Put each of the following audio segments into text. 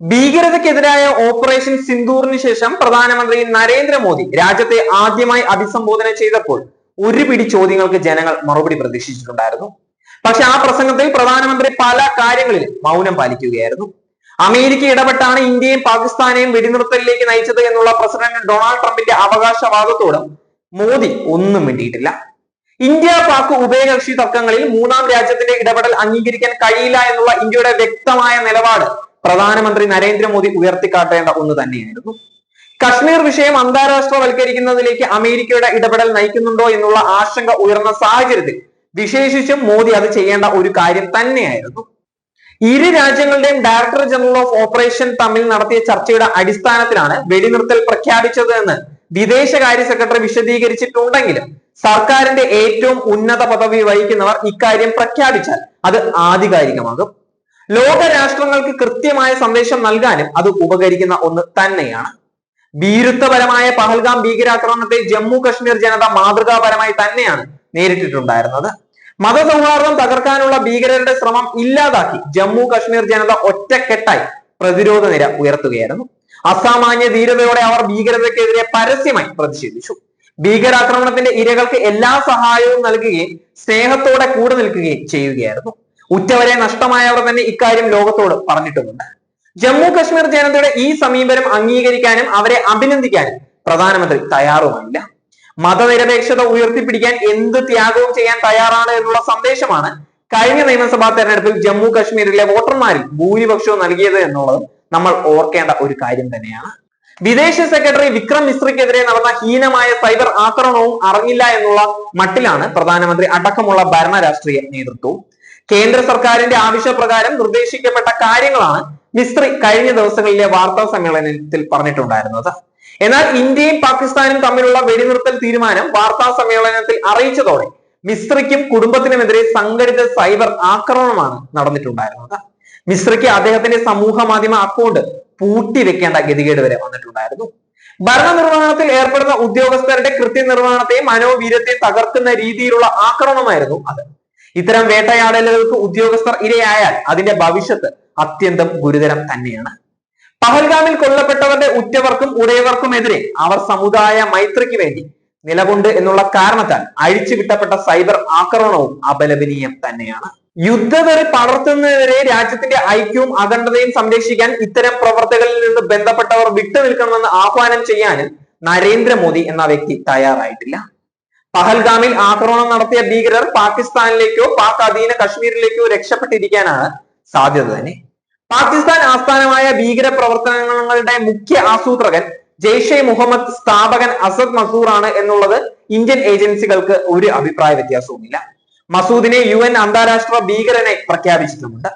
ഭീകരതയ്ക്കെതിരായ operation സിന്ദൂറിന് ശേഷം പ്രധാനമന്ത്രി നരേന്ദ്രമോദി രാജ്യത്തെ ആദ്യമായി അഭിസംബോധന ചെയ്തപ്പോൾ ഒരു പിടി ചോദ്യങ്ങൾക്ക് ജനങ്ങൾ മറുപടി പ്രതീക്ഷിച്ചിട്ടുണ്ടായിരുന്നു. പക്ഷെ ആ പ്രസംഗത്തിൽ പ്രധാനമന്ത്രി പല കാര്യങ്ങളിലും മൗനം പാലിക്കുകയായിരുന്നു. അമേരിക്ക ഇടപെട്ടാണ് ഇന്ത്യയും പാകിസ്ഥാനെയും വെടിനിർത്തലിലേക്ക് നയിച്ചത് എന്നുള്ള പ്രസിഡന്റ് ഡൊണാൾഡ് ട്രംപിന്റെ അവകാശവാദത്തോടും മോദി ഒന്നും വേണ്ടിയിട്ടില്ല ഇന്ത്യ പാക് ഉഭയകക്ഷി തർക്കങ്ങളിൽ മൂന്നാം രാജ്യത്തിന്റെ ഇടപെടൽ അംഗീകരിക്കാൻ കഴിയില്ല എന്നുള്ള ഇന്ത്യയുടെ വ്യക്തമായ നിലപാട് പ്രധാനമന്ത്രി നരേന്ദ്രമോദി ഉയർത്തിക്കാട്ടേണ്ട ഒന്ന് തന്നെയായിരുന്നു. കശ്മീർ വിഷയം അന്താരാഷ്ട്രവൽക്കരിക്കുന്നതിലേക്ക് അമേരിക്കയുടെ ഇടപെടൽ നയിക്കുന്നുണ്ടോ എന്നുള്ള ആശങ്ക ഉയർന്ന സാഹചര്യത്തിൽ വിശേഷിച്ചും മോദി അത് ചെയ്യേണ്ട ഒരു കാര്യം തന്നെയായിരുന്നു. ഇരു രാജ്യങ്ങളുടെയും ഡയറക്ടർ ജനറൽ ഓഫ് ഓപ്പറേഷൻ തമ്മിൽ നടത്തിയ ചർച്ചയുടെ അടിസ്ഥാനത്തിലാണ് വെടിനിർത്തൽ പ്രഖ്യാപിച്ചത് എന്ന് വിദേശകാര്യ സെക്രട്ടറി വിശദീകരിച്ചിട്ടുണ്ടെങ്കിലും സർക്കാരിന്റെ ഏറ്റവും ഉന്നത പദവി വഹിക്കുന്നവർ ഇക്കാര്യം പ്രഖ്യാപിച്ചാൽ അത് ആധികാരികമാകും. ലോക രാഷ്ട്രങ്ങൾക്ക് കൃത്യമായ സന്ദേശം നൽകാനും അത് ഉപകരിക്കുന്ന ഒന്ന് തന്നെയാണ്. ഭീരുത്വപരമായ പഹൽഗാം ഭീകരാക്രമണത്തെ ജമ്മു കശ്മീർ ജനത മാതൃകാപരമായി തന്നെയാണ് നേരിട്ടിട്ടുണ്ടായിരുന്നത്. മതസൗഹാർദ്ദം തകർക്കാനുള്ള ഭീകരരുടെ ശ്രമം ഇല്ലാതാക്കി ജമ്മു കശ്മീർ ജനത ഒറ്റക്കെട്ടായി പ്രതിരോധ നിര ഉയർത്തുകയായിരുന്നു. അസാമാന്യ ധീരതയോടെ അവർ ഭീകരതയ്ക്കെതിരെ പരസ്യമായി പ്രതിഷേധിച്ചു. ഭീകരാക്രമണത്തിന്റെ ഇരകൾക്ക് എല്ലാ സഹായവും നൽകുകയും സ്നേഹത്തോടെ കൂടെ നിൽക്കുകയും ചെയ്യുകയായിരുന്നു. ഉറ്റവരെ നഷ്ടമായവർ തന്നെ ഇക്കാര്യം ലോകത്തോട് പറഞ്ഞിട്ടുമുണ്ട്. ജമ്മു കശ്മീർ ജനതയുടെ ഈ സമീപനം അംഗീകരിക്കാനും അവരെ അഭിനന്ദിക്കാനും പ്രധാനമന്ത്രി തയ്യാറുമായില്ല. മതനിരപേക്ഷത ഉയർത്തിപ്പിടിക്കാൻ എന്ത് ത്യാഗവും ചെയ്യാൻ തയ്യാറാണ് എന്നുള്ള സന്ദേശമാണ് കഴിഞ്ഞ നിയമസഭാ തെരഞ്ഞെടുപ്പിൽ ജമ്മു കശ്മീരിലെ വോട്ടർമാരിൽ ഭൂരിപക്ഷവും നൽകിയത് എന്നുള്ളത് നമ്മൾ ഓർക്കേണ്ട ഒരു കാര്യം തന്നെയാണ്. വിദേശ സെക്രട്ടറി വിക്രം മിശ്രയ്ക്കെതിരെ നടന്ന ഹീനമായ സൈബർ ആക്രമണവും അറിഞ്ഞില്ല എന്നുള്ള മട്ടിലാണ് പ്രധാനമന്ത്രി അടക്കമുള്ള ഭരണ രാഷ്ട്രീയ നേതൃത്വവും. കേന്ദ്ര സർക്കാരിന്റെ ആവശ്യപ്രകാരം നിർദ്ദേശിക്കപ്പെട്ട കാര്യങ്ങളാണ് മിസ്ത്രി കഴിഞ്ഞ ദിവസങ്ങളിലെ വാർത്താ സമ്മേളനത്തിൽ പറഞ്ഞിട്ടുണ്ടായിരുന്നത്. എന്നാൽ ഇന്ത്യയും പാകിസ്ഥാനും തമ്മിലുള്ള വെടിനിർത്തൽ തീരുമാനം വാർത്താ സമ്മേളനത്തിൽ അറിയിച്ചതോടെ മിസ്ത്രിക്കും കുടുംബത്തിനുമെതിരെ സംഘടിത സൈബർ ആക്രമണമാണ് നടന്നിട്ടുണ്ടായിരുന്നത്. മിസ്രിക്ക് അദ്ദേഹത്തിന്റെ സമൂഹ മാധ്യമ അക്കൗണ്ട് പൂട്ടിവെക്കേണ്ട ഗതികേട് വരെ വന്നിട്ടുണ്ടായിരുന്നു. ഭരണനിർവഹണത്തിൽ ഏർപ്പെടുന്ന ഉദ്യോഗസ്ഥരുടെ കൃത്യനിർവഹണത്തെയും മനോവീര്യത്തെയും തകർക്കുന്ന രീതിയിലുള്ള ആക്രമണമായിരുന്നു അത്. ഇത്തരം വേട്ടയാടലുകൾക്ക് ഉദ്യോഗസ്ഥർ ഇരയായാൽ അതിന്റെ ഭവിഷ്യത്ത് അത്യന്തം ഗുരുതരം തന്നെയാണ്. പഹൽഗാമിൽ കൊല്ലപ്പെട്ടവരുടെ ഉറ്റവർക്കും ഉടയവർക്കുമെതിരെ അവർ സമുദായ മൈത്രിക്ക് വേണ്ടി നിലകൊണ്ട് എന്നുള്ള കാരണത്താൽ അഴിച്ചുവിട്ടപ്പെട്ട സൈബർ ആക്രമണവും അപലപനീയം തന്നെയാണ്. യുദ്ധവെറി പടർത്തുന്നതിനെതിരെ രാജ്യത്തിന്റെ ഐക്യവും അഖണ്ഡതയും സംരക്ഷിക്കാൻ ഇത്തരം പ്രവർത്തകളിൽ നിന്ന് ബന്ധപ്പെട്ടവർ വിട്ടുനിൽക്കണമെന്ന് ആഹ്വാനം ചെയ്യാനും നരേന്ദ്രമോദി എന്ന വ്യക്തി തയ്യാറായിട്ടില്ല. പഹൽഗാമിൽ ആക്രമണം നടത്തിയ ഭീകരർ പാകിസ്ഥാനിലേക്കോ പാക് അധീന കശ്മീരിലേക്കോ രക്ഷപ്പെട്ടിരിക്കാനാണ് സാധ്യത തന്നെ. പാകിസ്ഥാൻ ആസ്ഥാനമായ ഭീകര പ്രവർത്തനങ്ങളുടെ മുഖ്യ ആസൂത്രകൻ ജെയ്ഷെ മുഹമ്മദ് സ്ഥാപകൻ അസദ് മസൂർ ആണ് എന്നുള്ളത് ഇന്ത്യൻ ഏജൻസികൾക്ക് ഒരു അഭിപ്രായ വ്യത്യാസവുമില്ല. മസൂദിനെ യു എൻ അന്താരാഷ്ട്ര ഭീകരനെ പ്രഖ്യാപിച്ചിട്ടുമുണ്ട്.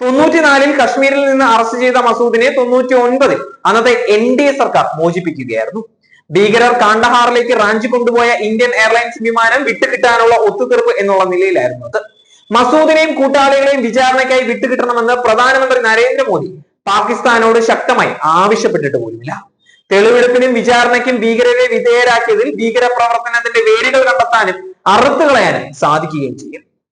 തൊണ്ണൂറ്റിനാലിൽ കശ്മീരിൽ നിന്ന് അറസ്റ്റ് ചെയ്ത മസൂദിനെ തൊണ്ണൂറ്റി ഒൻപതിൽ അന്നത്തെ എൻ ഡി എ സർക്കാർ മോചിപ്പിക്കുകയായിരുന്നു. ഭീകരർ കാണ്ടഹാറിലേക്ക് റാഞ്ചി കൊണ്ടുപോയ ഇന്ത്യൻ എയർലൈൻസ് വിമാനം വിട്ടുകിട്ടാനുള്ള ഒത്തുതീർപ്പ് എന്നുള്ള നിലയിലായിരുന്നു അത്. മസൂദിനെയും കൂട്ടാളികളെയും വിചാരണയ്ക്കായി വിട്ടുകിട്ടണമെന്ന് പ്രധാനമന്ത്രി നരേന്ദ്രമോദി പാകിസ്ഥാനോട് ശക്തമായി ആവശ്യപ്പെട്ടിട്ട് പോലുമില്ല. തെളിവെടുപ്പിനും വിചാരണയ്ക്കും ഭീകരരെ വിധേയരാക്കിയതിൽ ഭീകര പ്രവർത്തനത്തിന്റെ വേരുകൾ കണ്ടെത്താനും അറുത്തുകളയാനും സാധിക്കുകയും ചെയ്യും.